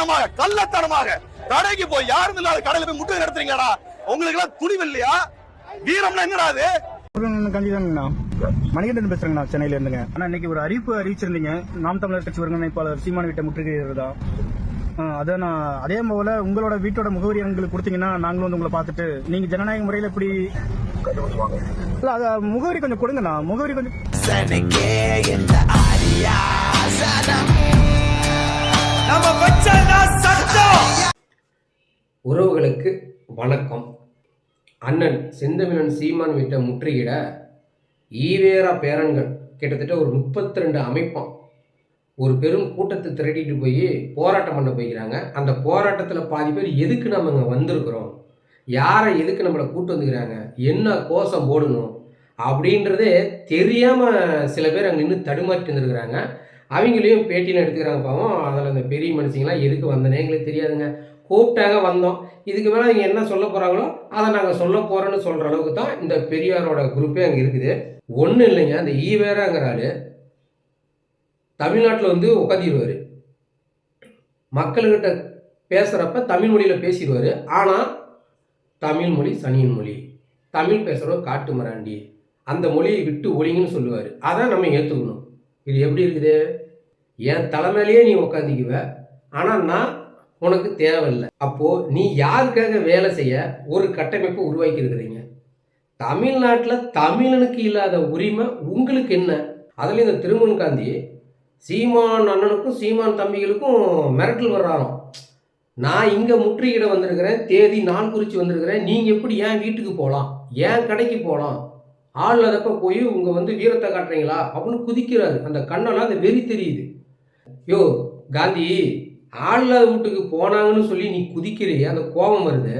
திருட்டுத்தனமாக கள்ளத்தனமாக கடைக்கு போய் யாரும் இல்லாத கடையில போய் முட்டை நடத்துறீங்களாடா? உங்களுக்கு எல்லாம் துணிவு இல்லையா வீரம்னா என்னடா அது கண்டிதாங்கண்ணா மணிகண்டன் பேசுறேங்கண்ணா சென்னையில இருந்துங்க. ஆனா இன்னைக்கு ஒரு அறிவிப்பு அறிவிச்சிருந்தீங்க. நாம் தமிழர் கட்சி ஒருங்கிணைப்பாளர் சீமான வீட்டை முற்றுகையிடுறதா? அதை நான் அதே போல உங்களோட வீட்டோட முகவரி எங்களுக்கு கொடுத்தீங்கன்னா நாங்களும் வந்து உங்களை பார்த்துட்டு நீங்க ஜனநாயக முறையில எப்படி இல்ல அத முகவரி கொஞ்சம் கொடுங்கண்ணா. முகவரி கொஞ்சம் உறவுகளுக்கு வணக்கம். அண்ணன் செந்தமிழன் சீமான் வீட்டை முற்றுகிட ஈவேரா பேரன்கள் கிட்டத்தட்ட ஒரு முப்பத்தி ரெண்டு அமைப்பான். ஒரு பெரும் கூட்டத்தை திரட்டிட்டு போய் போராட்டம் பண்ண போய்க்கிறாங்க. அந்த போராட்டத்தில் பாதி பேர் எதுக்கு நம்ம இங்கே வந்திருக்கிறோம்? யாரை எதுக்கு நம்மளை கூட்டு வந்துக்கிறாங்க? என்ன கோஷம் போடணும்? அப்படின்றதே தெரியாமல் சில பேர் அங்கே நின்று தடுமாற்றி இருந்திருக்கிறாங்க. அவங்களையும் பேட்டியில் எடுத்துக்கிறாங்க பாவம். அதில் அந்த பெரிய மனுஷங்களாம் எதுக்கு வந்தனே எங்களுக்கு தெரியாதுங்க. கூப்பிட்டாங்க வந்தோம். இதுக்கு மேலே அவங்க என்ன சொல்ல போகிறாங்களோ அதை நாங்கள் சொல்ல போகிறோன்னு சொல்கிற அளவுக்கு தான் இந்த பெரியாரோட குரூப்பே அங்கே இருக்குது. ஒன்றும் இல்லைங்க அந்த ஈவேராங்கிற ஆள் தமிழ்நாட்டில் வந்து உட்காந்துருவார் மக்கள்கிட்ட பேசுகிறப்ப தமிழ் மொழியில் பேசிடுவார். ஆனால் தமிழ் மொழி சனியின் மொழி. தமிழ் பேசுகிறோம் காட்டு மராண்டி அந்த மொழியை விட்டு ஒழிங்கன்னு சொல்லுவார். அதான் நம்ம ஏற்றுக்கணும் இது எப்படி இருக்குது? என் தலைமையிலேயே நீ உட்காந்துக்குவ ஆனால் நான் உனக்கு தேவையில்லை. அப்போது நீ யாருக்காக வேலை செய்ய ஒரு கட்டமைப்பை உருவாக்கி இருக்கிறீங்க? தமிழ்நாட்டில் தமிழனுக்கு இல்லாத உரிமை உங்களுக்கு என்ன? அதுலேயும் இந்த திருமன் காந்தி சீமான் அண்ணனுக்கும் சீமான் தம்பிகளுக்கும் மிரட்டல் வர்றாராம். நான் இங்கே முற்றுகையிட வந்திருக்கிறேன் தேதி நான் குறித்து வந்திருக்கிறேன். நீங்கள் எப்படி ஏன் வீட்டுக்கு போகலாம் ஏன் கடைக்கு போகலாம் ஆள் இல்லாதப்ப போய் உங்கள் வந்து வீரத்தை காட்டுறீங்களா? அப்படின்னு குதிக்கிறாரு. அந்த கண்ணெல்லாம் அந்த வெறி தெரியுது. யோ காந்தி ஆள் இல்லாத வீட்டுக்கு போனாங்கன்னு சொல்லி நீ குதிக்கிறியே அந்த கோபம் வருது.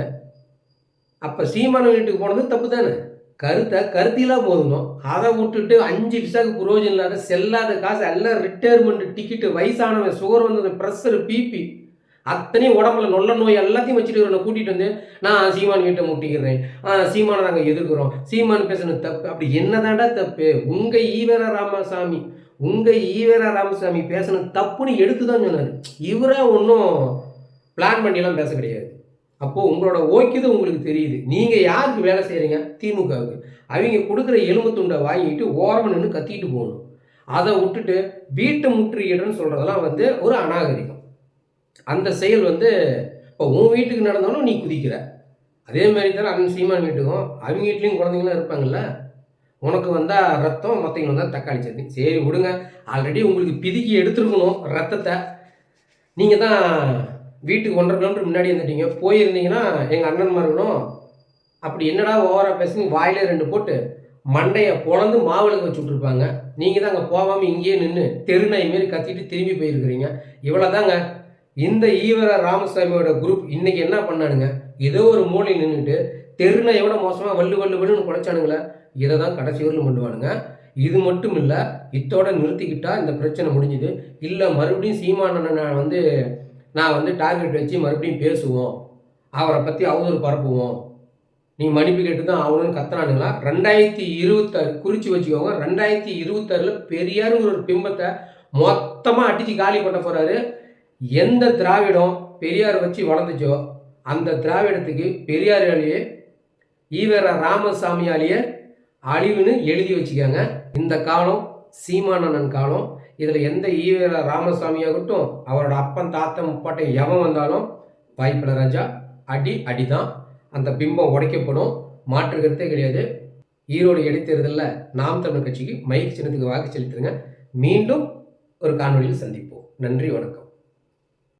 அப்போ சீமான வீட்டுக்கு போனது தப்பு தானே? கருத்தை கருத்திலாம் போதணும் அதை விட்டுட்டு அஞ்சு விசாக்கு புரோஜனம் இல்லாத செல்லாத காசு எல்லாம் ரிட்டையர்மெண்ட் டிக்கெட்டு வயசானவன் சுகர் வந்தது ப்ரெஷர் பிபி அத்தனையும் உடம்புல நொல்ல நோய் எல்லாத்தையும் வச்சுட்டு இவரை கூட்டிகிட்டு வந்து நான் சீமான் வீட்டை முட்டிக்கிறேன். சீமானை நாங்கள் எதிர்க்கிறோம். சீமான் பேசுனது தப்பு அப்படி என்னதாண்டா தப்பு? உங்கள் ஈவர ராமசாமி உங்கள் ஈவேரா ராமசாமி பேசுனது தப்புன்னு எடுத்து தான் சொன்னார். இவரே ஒன்றும் பிளான் பண்ணிலாம் பேச கிடையாது. அப்போது உங்களோட ஓய்க்குது உங்களுக்கு தெரியுது. நீங்கள் யாருக்கு வேலை செய்கிறீங்க திமுகவுக்கு. அவங்க கொடுக்குற எலும்பு துண்டை வாங்கிட்டு ஓரம் நின்று கத்திட்டு போகணும். அதை விட்டுட்டு வீட்டை முற்றுகையிடன்னு சொல்கிறதெல்லாம் வந்து ஒரு அநாகரிகம். அந்த செயல் வந்து இப்போ உன் வீட்டுக்கு நடந்தாலும் நீ குதிக்கிற. அதே மாதிரி தானே அண்ணன் சீமான் வீட்டுக்கும் அவங்க வீட்லேயும் குழந்தைங்களாம் இருப்பாங்கல்ல? உனக்கு வந்தால் ரத்தம் மற்றவங்க வந்தால் தக்காளி சட்னி. சரி விடுங்க. ஆல்ரெடி உங்களுக்கு பிதுக்கி எடுத்துருக்கணும் ரத்தத்தை. நீங்கள் தான் வீட்டுக்கு ஒன்றரை கிலோமீட்டர் முன்னாடி வந்துட்டீங்க போயிருந்தீங்கன்னா எங்கள் அண்ணன்மார்களும் அப்படி என்னடா ஓவராக பேசி வாயிலே ரெண்டு போட்டு மண்டையை பொழந்து மாவிளக்கு வச்சு விட்ருப்பாங்க நீங்கள் தான் அங்கே போகாமல் இங்கேயே நின்று தெருநாய் மாரி கத்திட்டு திரும்பி போயிருக்கிறீங்க. இவ்வளோதாங்க இந்த ஈவர ராமசாமியோட குரூப் இன்னைக்கு என்ன பண்ணானுங்க? ஏதோ ஒரு மூலையில் நின்றுட்டு தெருநாயோட மோசமாக வள்ளு வள்ளு வல்லுன்னு குலைச்சானுங்களே இதை தான் கடைசி வரலும் பண்ணுவானுங்க. இது மட்டும் இல்லை இத்தோட நிறுத்திக்கிட்டா இந்த பிரச்சனை முடிஞ்சுது. இல்லை மறுபடியும் சீமானனை வந்து நான் வந்து டார்கெட் வச்சு மறுபடியும் பேசுவோம். அவரை பற்றி அவதூறு பரப்புவோம். நீ மன்னிப்பு கேட்டு தான் ஆகணும்னு கத்துறானுங்களா ரெண்டாயிரத்தி இருபத்தாறு குறித்து வச்சுக்கோங்க. ரெண்டாயிரத்தி இருபத்தாறில் பெரியாருங்கிற ஒரு பிம்பத்தை மொத்தமாக அடித்து காலி பண்ண போகிறாரு எந்த திராவிடம் பெரியார் வச்சு வளர்ந்துச்சோ அந்த திராவிடத்துக்கு பெரியாராலேயே ஈவேர ராமசாமியாலேயே அழிவுன்னு எழுதி வச்சுக்காங்க. இந்த காலம் சீமானண்ணன் காலம் இதில் எந்த ஈவேரா ராமசாமியாகட்டும் அவரோட அப்பன் தாத்தன் முப்பாட்டை எவன் வந்தாலும் வாய்ப்பில் ராஜா. அடி அடிதான். அந்த பிம்பம் உடைக்கப்படும். மாற்று கருத்தே கிடையாது. ஈரோடு இடைத்தேர்தலில் நாம் தமிழ் கட்சிக்கு மைக் சின்னத்துக்கு வாக்கு செலுத்துங்க மீண்டும் ஒரு காணொலியில் சந்திப்போம். நன்றி வணக்கம்.